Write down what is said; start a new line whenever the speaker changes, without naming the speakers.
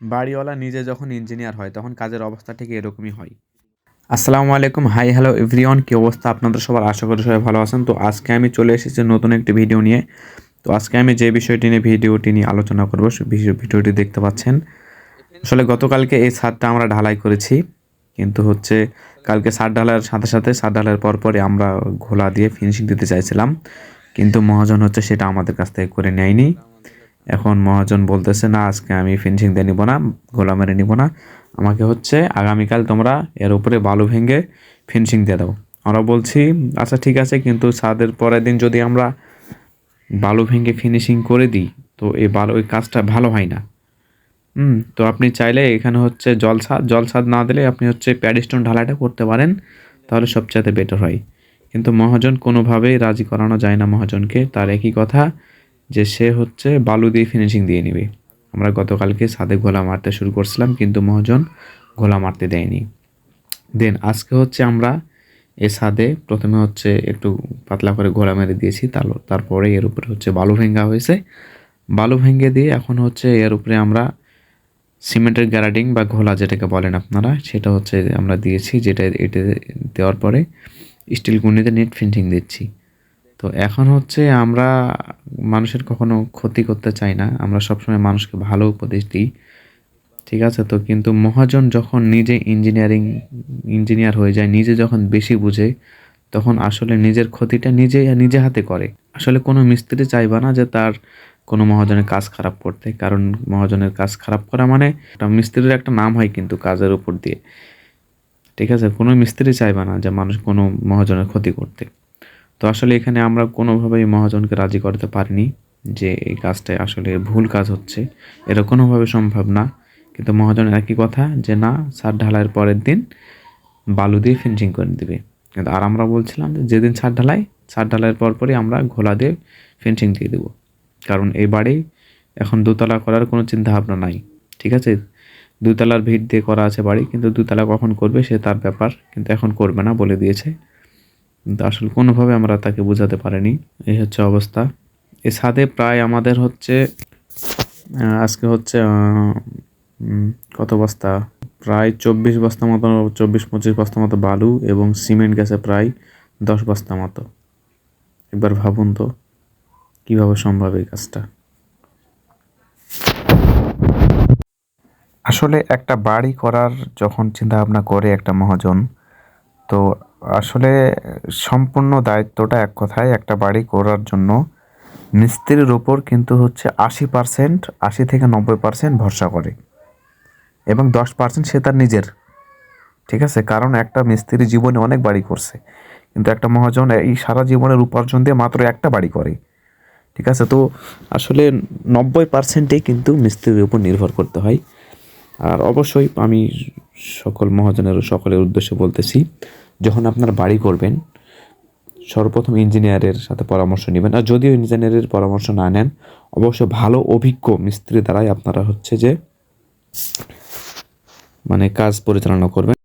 বাড়িওয়ালা নিজে যখন ইঞ্জিনিয়ার হয়, তখন কাজের অবস্থা ঠিক এরকমই হয়। আসসালামু আলাইকুম। হাই হ্যালো এভরিওয়ান কী অবস্থা আপনাদের সবার? আশা করি সবাই ভালো আছেন। তো আজকে আমি চলে এসেছি নতুন একটি ভিডিও নিয়ে। তো আজকে আমি যে বিষয়টি নিয়ে ভিডিওটি নিয়ে আলোচনা করব ভিডিওটি দেখতে পাচ্ছেন। আসলে গতকালকে এই ছাদটা আমরা ঢালাই করেছি। কিন্তু হচ্ছে কালকে ছাদ ঢালাইয়ের সাথে সাথে, ছাদ ঢালাইয়ের পর পরই আমরা ঘোলা দিয়ে ফিনিশিং দিতে চাইছিলাম। কিন্তু মহাজন হচ্ছে সেটা আমাদের কাছ থেকে করে নেয়নি। এখন মহাজন বলতেছে, না, আজকে আমি ফিনিশিং দিয়ে নিব না গোলা মেরে নিব না। আমাকে হচ্ছে আগামীকাল তোমরা এর উপরে বালু ভেঙে ফিনিশিং দিয়ে দাও। আমরা বলছি আচ্ছা ঠিক আছে, কিন্তু ছাদের পরের দিন যদি আমরা বালু ভেঙে ফিনিশিং করে দিই, তো এই বালু, ওই কাজটা ভালো হয় না। হুম, তো আপনি চাইলে এখানে হচ্ছে জল ছাদ জল ছাদ না দিলে আপনি হচ্ছে প্যাডিস্টোন ঢালাইটা করতে পারেন, তাহলে সবচেয়ে বেটার হয়। কিন্তু মহাজন কোনোভাবেই রাজি করানো যায় না মহাজনকে, তার একই কথা। যে সে হচ্ছে বালু দিয়ে ফিনিশিং দিয়ে নেবে। আমরা গতকালকে ছাদে ঘোলা মারতে শুরু করছিলাম, কিন্তু মহাজন ঘোলা মারতে দেয়নি। দেন আজকে হচ্ছে আমরা এ ছাদে প্রথমে হচ্ছে একটু পাতলা করে ঘোলা মেরে দিয়েছি তার- তারপরে এর উপরে হচ্ছে বালু ভেঙ্গা হয়েছে। বালু ভেঙে দিয়ে এখন হচ্ছে এর উপরে আমরা সিমেন্টের গ্যারাডিং বা ঘোলা যেটাকে বলেন আপনারা, সেটা হচ্ছে আমরা দিয়েছি, যেটা এটা দেওয়ার পরে স্টিল গুঁড়িতে নেট ফিনিশিং দিচ্ছি। তো এখন হচ্ছে আমরা মানুষের কখনো ক্ষতি করতে চাই না। আমরা সবসময় মানুষকে ভালো উপদেশ দিই। ঠিক আছে? তো কিন্তু মহাজন যখন নিজে ইঞ্জিনিয়ারিং ইঞ্জিনিয়ার হয়ে যায়, নিজে যখন বেশি বুঝে, তখন আসলে নিজের ক্ষতিটা নিজে নিজে হাতে করে। আসলে কোনো মিস্ত্রি চাইবে না যে তার কোনো মহাজনের কাজ খারাপ করতে। কারণ মহাজনের কাজ খারাপ করা মানে মিস্ত্রির একটা নাম হয় কিন্তু কাজের উপর দিয়ে। ঠিক আছে? কোনো মিস্ত্রি চাইবে না যে মানুষ কোনো মহাজনের ক্ষতি করতে। তো আসলে এখানে আমরা কোনোভাবেই মহাজনকে রাজি করতে পারিনি যে এই কাজটা আসলে ভুল কাজ হচ্ছে। এটা কোনোভাবে সম্ভব না। কিন্তু মহাজনের একই কথা যে, না, ছাদ ঢালাইয়ের পরের দিন বালু দিয়ে ফিনিশিং করে দেবে। কিন্তু আর আমরা বলছিলাম যে, যেদিন ছাদ ঢালাই, ছাদ ঢালাইয়ের পরপরই আমরা ঘোলা দিয়ে ফিনিশিং দিয়ে দেবো। কারণ এই বাড়ি এখন দোতলা করার কোনো চিন্তা ভাবনা নাই, ঠিক আছে? দুতলার ভিড় দিয়ে করা আছে বাড়ি, কিন্তু দুতলা কখন করবে সে তার ব্যাপার কিন্তু এখন করবে না বলে দিয়েছে। কিন্তু আসলে কোনোভাবে আমরা তাকে বোঝাতে পারিনি। এই হচ্ছে অবস্থা। এ ছাদে প্রায় আমাদের হচ্ছে আজকে হচ্ছে কত বস্তা? প্রায় চব্বিশ বস্তা মতো, চব্বিশ পঁচিশ বস্তা মতো বালু এবং সিমেন্ট গেছে প্রায় দশ বস্তা মতো। একবার ভাবুন তো, কীভাবে সম্ভব এই কাজটা? আসলে একটা বাড়ি করার যখন চিন্তা ভাবনা করে একটা মহাজন, তো আসলে সম্পূর্ণ দায়িত্বটা এক কথায় একটা বাড়ি করার জন্য মিস্ত্রির উপর কিন্তু হচ্ছে আশি পার্সেন্ট আশি থেকে নব্বই পার্সেন্ট ভরসা করে। এবং দশ পার্সেন্ট সে তার নিজের। ঠিক আছে? কারণ একটা মিস্ত্রি জীবনে অনেক বাড়ি করছে। কিন্তু একটা মহাজন এই সারা জীবনের উপার্জন দিয়ে মাত্র একটা বাড়ি করে। ঠিক আছে? তো আসলে নব্বই পার্সেন্টেই কিন্তু মিস্ত্রির উপর নির্ভর করতে হয়। আর অবশ্যই আমি সকল মহাজনের সকলের উদ্দেশ্যে বলতেছি যখন আপনার বাড়ি করবেন, সর্বপ্রথম ইঞ্জিনিয়ারের সাথে পরামর্শ নেবেন। আর যদিও ইঞ্জিনিয়ারের পরামর্শ না নেন, অবশ্য ভালো অভিজ্ঞ মিস্ত্রি দ্বারাই আপনারা হচ্ছে যে মানে কাজ পরিচালনা করবেন।